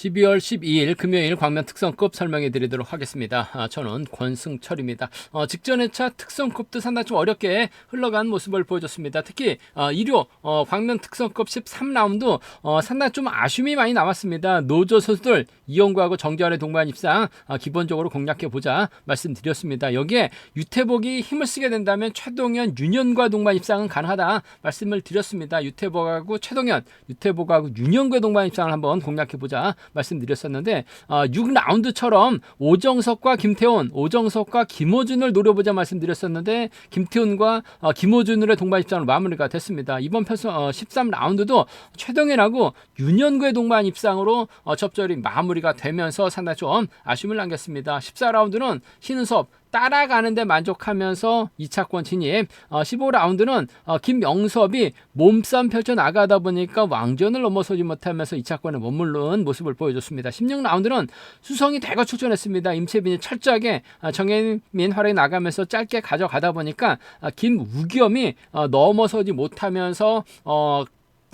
12월 12일 금요일 광면 특성급 설명해 드리도록 하겠습니다. 아, 저는 권승철입니다. 어, 직전 회차 특성급도 상당히 좀 어렵게 흘러간 모습을 보여줬습니다. 특히 어, 1호 어, 광면 특성급 13라운드 어, 상당히 좀 아쉬움이 많이 남았습니다. 노조 선수들 이영구하고 정재환의 동반 입상 어, 기본적으로 공략해 보자 말씀드렸습니다. 여기에 유태복이 힘을 쓰게 된다면 최동현, 윤현과 동반 입상은 가능하다 말씀을 드렸습니다. 유태복하고 최동현, 유태복하고 윤현과 동반 입상을 한번 공략해 보자 말씀드렸었는데 어, 6라운드처럼 오정석과 김태훈, 오정석과 김호준을 노려보자 말씀드렸었는데 김태훈과 어, 김호준의 동반 입장으로 마무리가 됐습니다. 이번 편성 어, 13라운드도 최동현하고 윤현구의 동반 입상으로 어, 접전이 마무리가 되면서 상당히 좀 아쉬움을 남겼습니다. 14라운드는 신은섭 따라가는데 만족하면서 2차권 진입. 어, 15라운드는 어, 김영섭이 몸싸움 펼쳐 나가다 보니까 왕전을 넘어서지 못하면서 2차권에 머무른 모습을 보여줬습니다. 16라운드는 수성이 대거 출전했습니다. 임채빈이 철저하게 어, 정혜민 활약이 나가면서 짧게 가져가다 보니까 어, 김우겸이 어, 넘어서지 못하면서 어,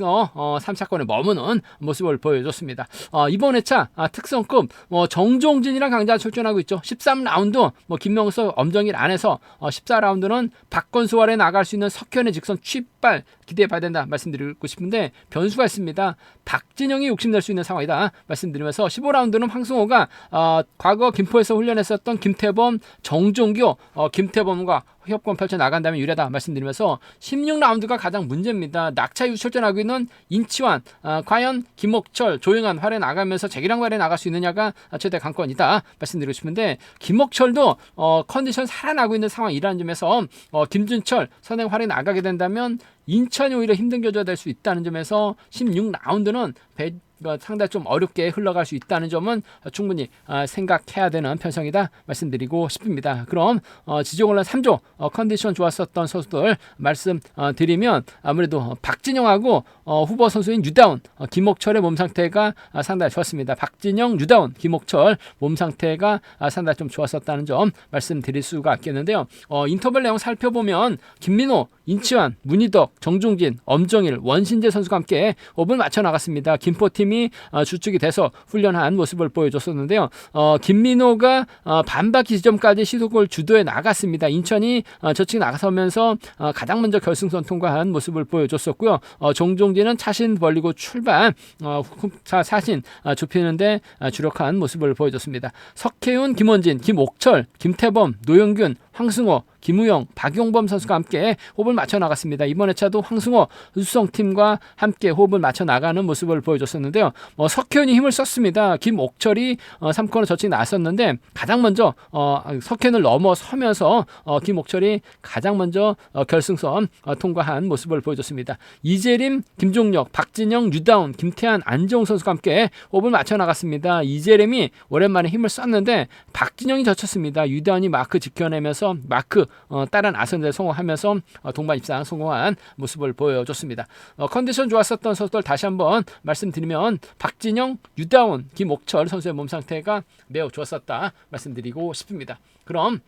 어, 어, 3차권에 머무는 모습을 보여줬습니다. 어, 이번 회차 아, 특성급 뭐 정종진이랑 강자 출전하고 있죠. 13라운드 뭐 김명수 엄정일 안에서 어, 14라운드는 박건수 아래 나갈 수 있는 석현의 직선 취 발 기대해 봐야 된다 말씀드리고 싶은데 변수가 있습니다. 박진영이 욕심낼 수 있는 상황이다 말씀드리면서 15라운드는 황승호가 어, 과거 김포에서 훈련했었던 김태범, 정종교, 어, 김태범과 협권 펼쳐 나간다면 유리하다 말씀드리면서 16라운드가 가장 문제입니다. 낙차유 출전하고 있는 인치환 어, 과연 김목철, 조영한 활에 나가면서 재기랑 활에 나갈 수 있느냐가 최대 관건이다 말씀드리고 싶은데 김목철도 어, 컨디션 살아나고 있는 상황이라는 점에서 어, 김준철 선행 활에 나가게 된다면 인천이 오히려 힘든 교조가 될 수 있다는 점에서 16라운드는 배, 가 상당히 좀 어렵게 흘러갈 수 있다는 점은 충분히 아, 생각해야 되는 편성이다 말씀드리고 싶습니다. 그럼 어, 지정올란 3조 어, 컨디션 좋았었던 선수들 말씀드리면 아무래도 박진영하고 어, 후보 선수인 유다운, 어, 김옥철의 몸 상태가 아, 상당히 좋았습니다. 박진영, 유다운, 김옥철 몸 상태가 아, 상당히 좀 좋았었다는 점 말씀드릴 수가 있겠는데요. 어, 인터벌 내용 살펴보면 김민호, 인치환, 문희덕, 정중진, 엄정일, 원신재 선수가 함께 호흡을 맞춰 나갔습니다. 김포팀이 어, 주축이 돼서 훈련한 모습을 보여줬었는데요. 어, 김민호가 어, 반바퀴 지점까지 시속을 주도해 나갔습니다. 인천이 어, 저측 나가서면서 어, 가장 먼저 결승선 통과한 모습을 보여줬었고요. 어, 정종 진은 차신 벌리고 출발, 어, 사, 사신 어, 좁히는데 어, 주력한 모습을 보여줬습니다. 석혜훈, 김원진, 김옥철, 김태범, 노영균, 황승호, 김우영, 박용범 선수가 함께 호흡을 맞춰 나갔습니다. 이번 회차도 황승호 수성팀과 함께 호흡을 맞춰 나가는 모습을 보여줬었는데요. 뭐 석현이 힘을 썼습니다. 김옥철이 어, 3코너 저측 나섰는데 가장 먼저 어, 석현을 넘어서면서 어, 김옥철이 가장 먼저 어, 결승선 어, 통과한 모습을 보여줬습니다. 이재림, 김종혁, 박진영, 유다운, 김태한, 안정 선수가 함께 호흡을 맞춰 나갔습니다. 이재림이 오랜만에 힘을 썼는데 박진영이 젖혔습니다. 유다운이 마크 지켜내면서 마크 어, 따라 나선데 성공하면서 어, 동반 입상 성공한 모습을 보여줬습니다. 어, 컨디션 좋았었던 선수들 다시 한번 말씀드리면 박진영, 유다운, 김옥철 선수의 몸 상태가 매우 좋았었다 말씀드리고 싶습니다. 그럼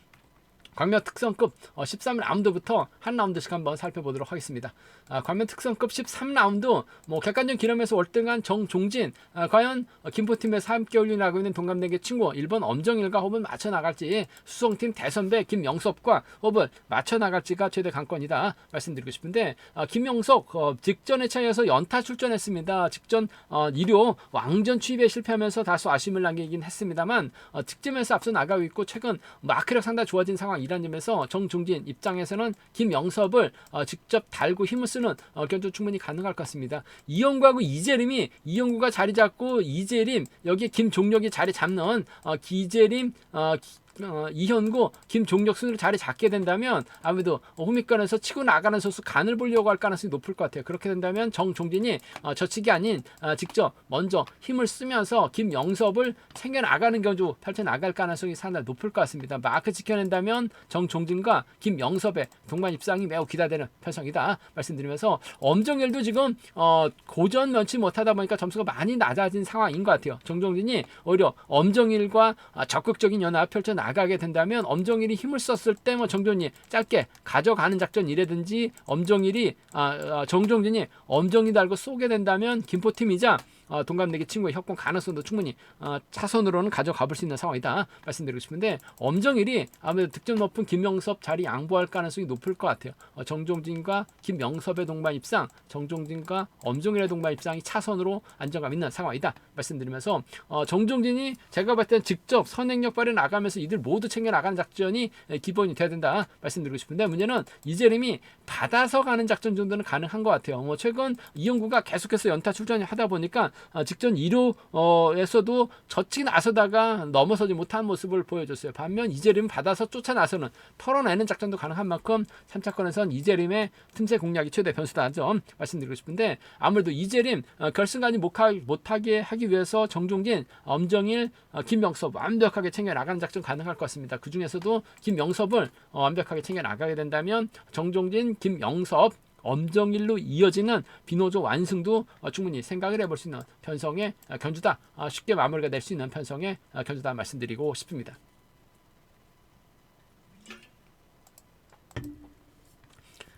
광면 특성급 어, 13라운드부터 한 라운드씩 한번 살펴보도록 하겠습니다. 아, 광면 특성급 13라운드 뭐 객관적 기념에서 월등한 정종진 아, 과연 어, 김포팀에서 함께 훈련하고 있는 동갑내기 친구 1번 엄정일과 호흡을 맞춰 나갈지 수성팀 대선배 김영섭과 호흡을 맞춰 나갈지가 최대 관건이다 말씀드리고 싶은데 아, 김영섭 어, 직전에 차이에서 연타 출전했습니다. 직전 어, 2료 왕전 취입에 실패하면서 다소 아쉬움을 남기긴 했습니다만 어, 득점에서 앞서 나가고 있고 최근 마크력 상당히 좋아진 상황 이런 점에서 정종진 입장에서는 김영섭을 어, 직접 달고 힘을 쓰는 어, 견도 충분히 가능할 것 같습니다. 이영구하고 이재림이 이영구가 자리 잡고 이재림 여기 김종력이 자리 잡는 어, 기재림 어, 기- 어, 이현구, 김종력 순으로 자리 잡게 된다면 아무래도 호미권에서 치고 나가는 선수 간을 보려고 할 가능성이 높을 것 같아요. 그렇게 된다면 정종진이 어, 저측이 아닌 어, 직접 먼저 힘을 쓰면서 김영섭을 챙겨 나가는 경우 펼쳐 나갈 가능성이 상당히 높을 것 같습니다. 마크 지켜낸다면 정종진과 김영섭의 동반 입상이 매우 기대되는 편성이다 말씀드리면서 엄정일도 지금 어, 고전 면치 못하다 보니까 점수가 많이 낮아진 상황인 것 같아요. 정종진이 오히려 엄정일과 아, 적극적인 연합 펼쳐 나 가게 된다면 엄정일이 힘을 썼을 때 뭐 정종이 짧게 가져가는 작전이라든지 엄정일이 아, 아, 정종진이 엄정이 달고 쏘게 된다면 김포팀이자 어, 동갑내기 친구의 협공 가능성도 충분히 어, 차선으로는 가져가 볼 수 있는 상황이다 말씀드리고 싶은데 엄정일이 아무래도 득점 높은 김명섭 자리 양보할 가능성이 높을 것 같아요. 어, 정종진과 김명섭의 동반 입상, 정종진과 엄정일의 동반 입상이 차선으로 안정감 있는 상황이다 말씀드리면서 어, 정종진이 제가 봤을 땐 직접 선행력 발휘 나가면서 이들 모두 챙겨 나가는 작전이 에, 기본이 돼야 된다 말씀드리고 싶은데 문제는 이재림이 받아서 가는 작전 정도는 가능한 것 같아요. 뭐 최근 이영구가 계속해서 연타 출전을 하다 보니까 아, 직전 2루에서도 젖히고 나서다가 넘어서지 못한 모습을 보여줬어요. 반면 이재림 받아서 쫓아 나서는 털어내는 작전도 가능한 만큼 3차권에선 이재림의 틈새 공략이 최대 변수다 점 말씀드리고 싶은데 아무래도 이재림 어, 결승까지 못하, 못하게 하기 위해서 정종진, 엄정일, 어, 김명섭 완벽하게 챙겨 나가는 작전 가능할 것 같습니다. 그 중에서도 김명섭을 어, 완벽하게 챙겨 나가게 된다면 정종진, 김명섭 엄정일로 이어지는 비노조 완승도 어, 충분히 생각을 해볼 수 있는 편성의 어, 견주다 어, 쉽게 마무리가 될 수 있는 편성의 어, 견주다 말씀드리고 싶습니다.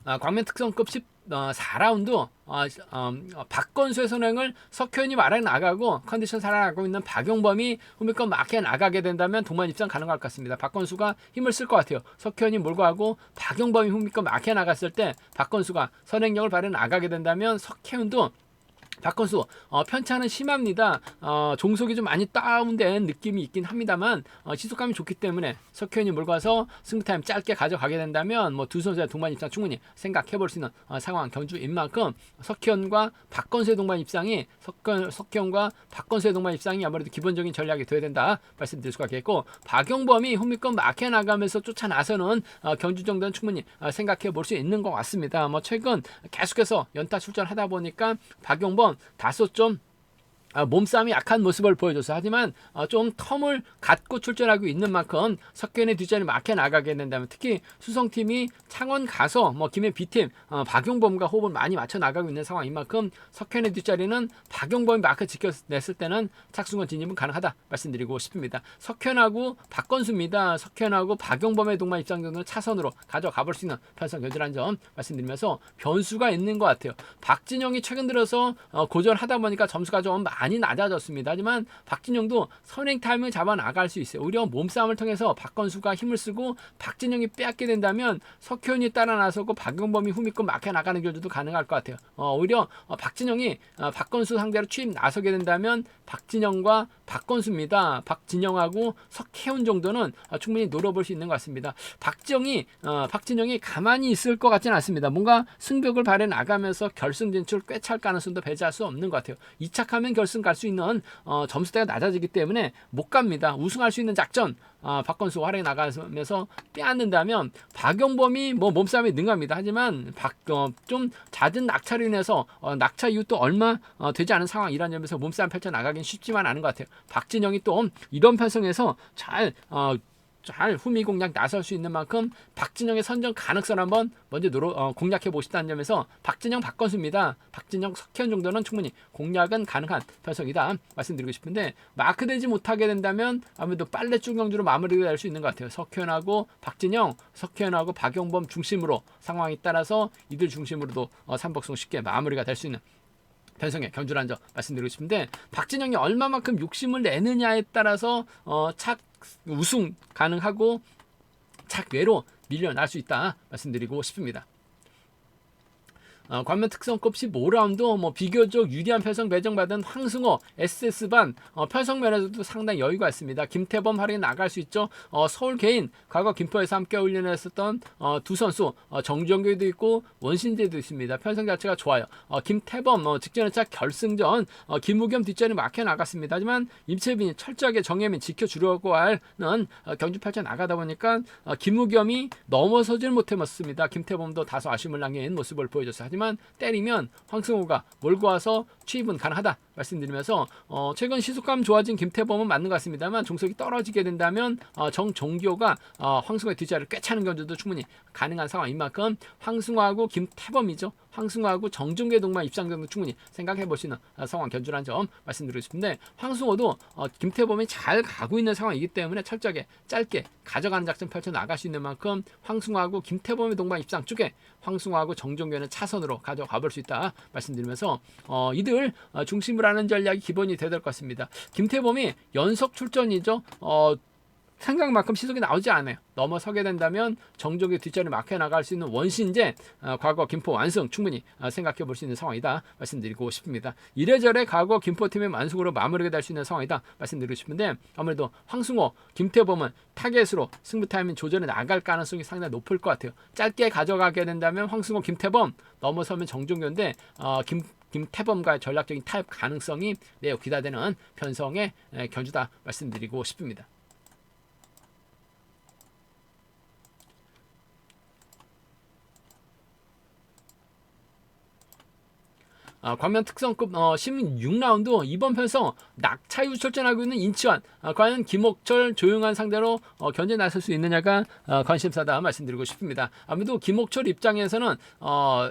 아, 광면 특성급 14라운드 어, 어, 어, 박건수의 선행을 석현이 말해 나가고 컨디션 살아나고 있는 박용범이 후미권 막해 나가게 된다면 동반 입장 가능할 것 같습니다. 박건수가 힘을 쓸 것 같아요. 석현이 몰고 하고 박용범이 후미권 막해 나갔을 때 박건수가 선행력을 발휘 나가게 된다면 석현도 박건수 어, 편차는 심합니다. 어, 종속이 좀 많이 다운된 느낌이 있긴 합니다만 어, 시속감이 좋기 때문에 석현이 몰고 와서 승부 타임 짧게 가져가게 된다면 뭐 두 선수의 동반 입장 충분히 생각해 볼 수 있는 어, 상황 경주인 만큼 석현과 박건수의 동반 입장이 석현, 석현과 박건수의 동반 입장이 아무래도 기본적인 전략이 돼야 된다 말씀드릴 수가 있겠고 박용범이 홈미권 막혀 나가면서 쫓아 나서는 어, 경주 정도는 충분히 어, 생각해 볼 수 있는 것 같습니다. 뭐 최근 계속해서 연타 출전하다 보니까 박용범 다소 좀 아, 몸싸움이 약한 모습을 보여줘서 하지만 어, 좀 텀을 갖고 출전하고 있는 만큼 석현의 뒷자리 막혀 나가게 된다면 특히 수성팀이 창원 가서 뭐 김해 B팀 어, 박용범과 호흡을 많이 맞춰 나가고 있는 상황인 만큼 석현의 뒷자리는 박용범이 마크 지켜냈을 때는 착승원 진입은 가능하다 말씀드리고 싶습니다. 석현하고 박건수입니다. 석현하고 박용범의 동반 입장 정도는 차선으로 가져가 볼 수 있는 편성 견제라는 점 말씀드리면서 변수가 있는 것 같아요. 박진영이 최근 들어서 어, 고전하다 보니까 점수가 좀 많이 낮아졌습니다. 하지만 박진영도 선행 타임을 잡아 나갈 수 있어요. 오히려 몸싸움을 통해서 박건수가 힘을 쓰고 박진영이 빼앗게 된다면 석현이 따라 나서고 박용범이 후미권 막혀 나가는 결도도 가능할 것 같아요. 어, 오히려 어, 박진영이 어, 박건수 상대로 취임 나서게 된다면 박진영과 박건수입니다. 박진영하고 석혜훈 정도는 어, 충분히 노려볼 수 있는 것 같습니다. 박진영이 어, 박진영이 가만히 있을 것 같지는 않습니다. 뭔가 승벽을 발해 나가면서 결승 진출 꿰찰 가능성도 배제할 수 없는 것 같아요. 이착하면 결승 갈 수 있는 어, 점수대가 낮아지기 때문에 못 갑니다. 우승할 수 있는 작전 아, 박건수 활약해 나가면서 빼앗는다면 박용범이 뭐 몸싸움에 능합니다. 하지만 박, 어, 좀 잦은 낙차로 인해서 어, 낙차 이후 또 얼마 어, 되지 않은 상황이라는 점에서 몸싸움 펼쳐 나가긴 쉽지만 않은 것 같아요. 박진영이 또 이런 편성에서 잘 어, 잘 후미 공략 나설 수 있는 만큼 박진영의 선정 가능성 한번 먼저 노려, 어, 공략해 보시다는 점에서 박진영 박건수입니다. 박진영 석현 정도는 충분히 공략은 가능한 편성이다 말씀드리고 싶은데 마크되지 못하게 된다면 아무래도 빨래 중경주로 마무리가 될 수 있는 것 같아요. 석현하고 박진영, 석현하고 박용범 중심으로 상황에 따라서 이들 중심으로도 어, 삼복성 쉽게 마무리가 될 수 있는 편성의 견주라는 점 말씀드리고 싶은데 박진영이 얼마만큼 욕심을 내느냐에 따라서 어, 착 우승 가능하고 착외로 밀려날 수 있다 말씀드리고 싶습니다. 어, 관면 특성급 15라운드 뭐 비교적 유리한 편성 배정받은 황승호 SS반 어, 편성 면에서도 상당히 여유가 있습니다. 김태범 활약이 나갈 수 있죠. 어, 서울 개인 과거 김포에서 함께 훈련했었던 어, 두 선수 어, 정정규도 있고 원신재도 있습니다. 편성 자체가 좋아요. 어, 김태범 어, 직전회차 결승전 어, 김우겸 뒷전이 막혀 나갔습니다. 하지만 임채빈이 철저하게 정예민 지켜주려고 하는 어, 경주 펼쳐 나가다 보니까 어, 김우겸이 넘어서질 못해봤습니다. 김태범도 다소 아쉬움을 남긴 모습을 보여줬어요. 하지만 때리면 황승호가 몰고 와서 취입은 가능하다 말씀드리면서 어, 최근 시속감 좋아진 김태범은 맞는 것 같습니다만 종속이 떨어지게 된다면 어, 정종교가 어, 황승호의 뒷자리를 꿰차는 견주도 충분히 가능한 상황인 만큼 황승호하고 김태범이죠. 황승호하고 정종계 동반 입상 등도 충분히 생각해 있는 어, 상황 견주라는 점 말씀드리고 싶은데 황승호도 어, 김태범이 잘 가고 있는 상황이기 때문에 철저하게 짧게 가져가는 작전 펼쳐 나갈 수 있는 만큼 황승호하고 김태범의 동반 입상 쪽에 황승호하고 정종교는 차선으로 가져가 볼 수 있다 말씀드리면서 어, 이들 어, 중심으로 하는 전략이 기본이 돼야 될 것 같습니다. 김태범이 연속 출전이죠. 어, 생각만큼 시속이 나오지 않아요. 넘어서게 된다면 정적의 뒷자리 막혀 나갈 수 있는 원신제 어, 과거 김포 완승 충분히 어, 생각해 볼 수 있는 상황이다 말씀드리고 싶습니다. 이래저래 과거 김포팀의 완승으로 마무리가 될 수 있는 상황이다 말씀드리고 싶은데 아무래도 황승호, 김태범은 타겟으로 승부 타이밍 조절해 나갈 가능성이 상당히 높을 것 같아요. 짧게 가져가게 된다면 황승호, 김태범 넘어서면 정종교인데 어, 김 김태범과의 전략적인 타협 가능성이 매우 기대되는 편성의 에, 견주다 말씀드리고 싶습니다. 아, 광면 특성급 어, 16라운드 이번 편성 낙차유 출전하고 있는 인치환 아, 과연 김옥철 조용한 상대로 어, 견제 나설 수 있느냐가 어, 관심사다 말씀드리고 싶습니다. 아무래도 김옥철 입장에서는 어, 어,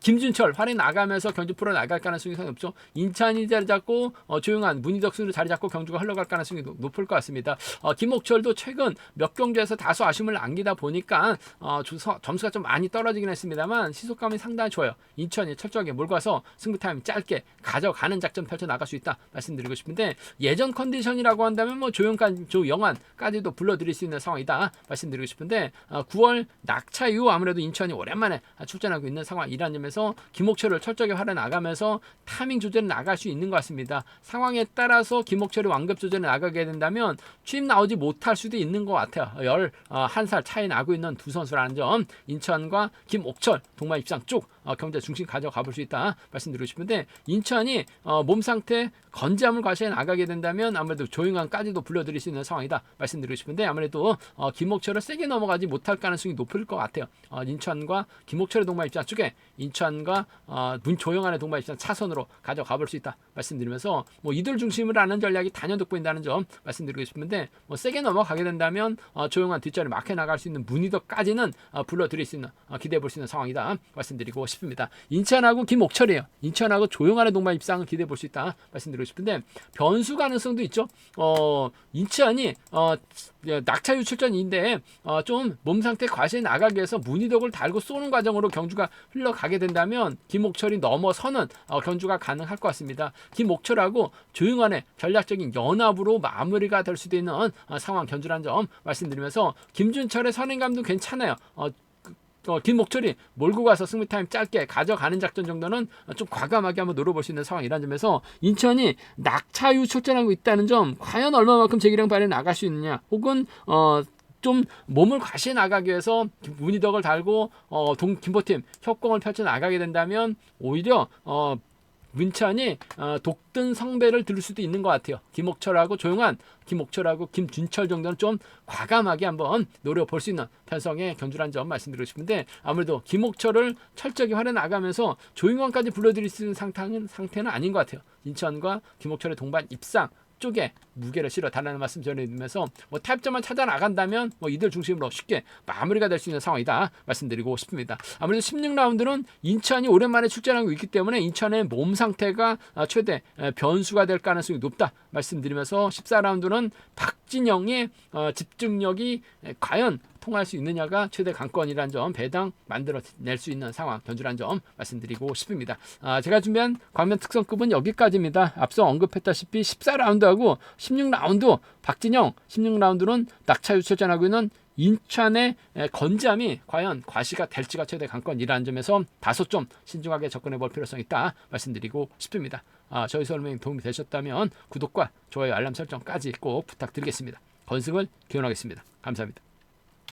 김준철 활에 나가면서 경주 프로 나갈 가능성이 상당히 높죠. 인찬이 자리 잡고 어, 조용한 문희덕수를 자리 잡고 경주가 흘러갈 가능성이 높- 높을 것 같습니다. 어, 김옥철도 최근 몇 경주에서 다소 아쉬움을 남기다 보니까 어, 주서, 점수가 좀 많이 떨어지긴 했습니다만 시속감이 상당히 좋아요. 인천이 철저하게 몰고 와서 승부 타임 짧게 가져가는 작전 펼쳐 나갈 수 있다 말씀드리고 싶은데 예전 컨디션이라고 한다면 뭐 조용한 조영환까지도 불러드릴 수 있는 상황이다 말씀드리고 싶은데 어, 9월 낙차 이후 아무래도 인천이 오랜만에 출전하고 있는 상황이라는 점에서 김옥철을 철저하게 활에 나가면서 타밍 조절에 나갈 수 있는 것 같습니다. 상황에 따라서 김옥철이 완급 조절에 나가게 된다면 취임 나오지 못할 수도 있는 것 같아요. 열 어, 한살 차이 나고 있는 두 선수라는 점 인천과 김옥철 동반 입상 쪽 어, 경제 중심 가져가 볼 수 있다 말씀드리고 싶은데 인천이 어, 몸 상태 건재함을 과시해 나가게 된다면 아무래도 조용한까지도 불러드릴 수 있는 상황이다 말씀드리고 싶은데 아무래도 어, 김옥철을 세게 넘어가지 못할 가능성이 높을 것 같아요. 어, 인천과 김옥철의 동반 입장 쪽에 인천과 어, 문조영한의 동반 입장 차선으로 가져가 볼 수 있다 말씀드리면서 뭐 이들 중심으로 하는 전략이 단연 돋보인다는 점 말씀드리고 싶은데 뭐 세게 넘어가게 된다면 어, 조용한 뒷자리 막혀 나갈 수 있는 문희덕까지는 어, 불러드릴 수 있는 어, 기대해 볼 수 있는 상황이다 말씀드리고 싶습니다. 인천하고 김옥철이에요. 인천하고 조용한의 동반 입상을 기대해 볼 수 있다 말씀드리고 싶은데 변수 가능성도 있죠. 어, 인천이 어, 낙차 유 출전인데 어, 좀 몸 상태 과시에 나가기 위해서 문희덕을 달고 쏘는 과정으로 경주가 흘러가게 된다면 김옥철이 넘어서는 어, 견주가 가능할 것 같습니다. 김옥철하고 조용한의 전략적인 연합으로 마무리가 될 수도 있는 어, 상황 견주라는 점 말씀드리면서 김준철의 선행감도 괜찮아요. 어, 어, 김목철이 몰고 가서 승리 타임 짧게 가져가는 작전 정도는 좀 과감하게 한번 노려볼 수 있는 상황이라는 점에서 인천이 낙차유 출전하고 있다는 점 과연 얼마만큼 재기량 발휘 나갈 수 있느냐 혹은 어, 좀 몸을 과시해 나가기 위해서 문희덕을 달고 어, 동 김포팀 협공을 펼쳐 나가게 된다면 오히려 어, 문찬이 어, 독든 성배를 들을 수도 있는 것 같아요. 김옥철하고 조용한 김옥철하고 김준철 정도는 좀 과감하게 한번 노려볼 수 있는 편성의 견주란 점 말씀드리고 싶은데 아무래도 김옥철을 철저하게 활에 나가면서 조용한까지 불러들일 수 있는 상태는 아닌 것 같아요. 인천과 김옥철의 동반 입상 쪽에 무게를 실어 달라는 말씀 전해드리면서 뭐 타협점만 찾아 나간다면 뭐 이들 중심으로 쉽게 마무리가 될 수 있는 상황이다 말씀드리고 싶습니다. 아무래도 16라운드는 인천이 오랜만에 출전하고 있기 때문에 인천의 몸 상태가 아, 최대 에, 변수가 될 가능성이 높다 말씀드리면서 14라운드는 박진영의 어, 집중력이 에, 과연 통할 수 있느냐가 최대 관건이라는 점 배당 만들어낼 수 있는 상황 견주란 점 말씀드리고 싶습니다. 아, 제가 준비한 광면 특성급은 여기까지입니다. 앞서 언급했다시피 14라운드하고 16라운드 박진영 16라운드는 낙차유 출전하고 있는 인천의 에, 건재함이 과연 과시가 될지가 최대 관건이라는 점에서 다소 좀 신중하게 접근해 볼 필요성이 있다 말씀드리고 싶습니다. 아, 저희 설명이 도움이 되셨다면 구독과 좋아요 알람 설정까지 꼭 부탁드리겠습니다. 건승을 기원하겠습니다. 감사합니다.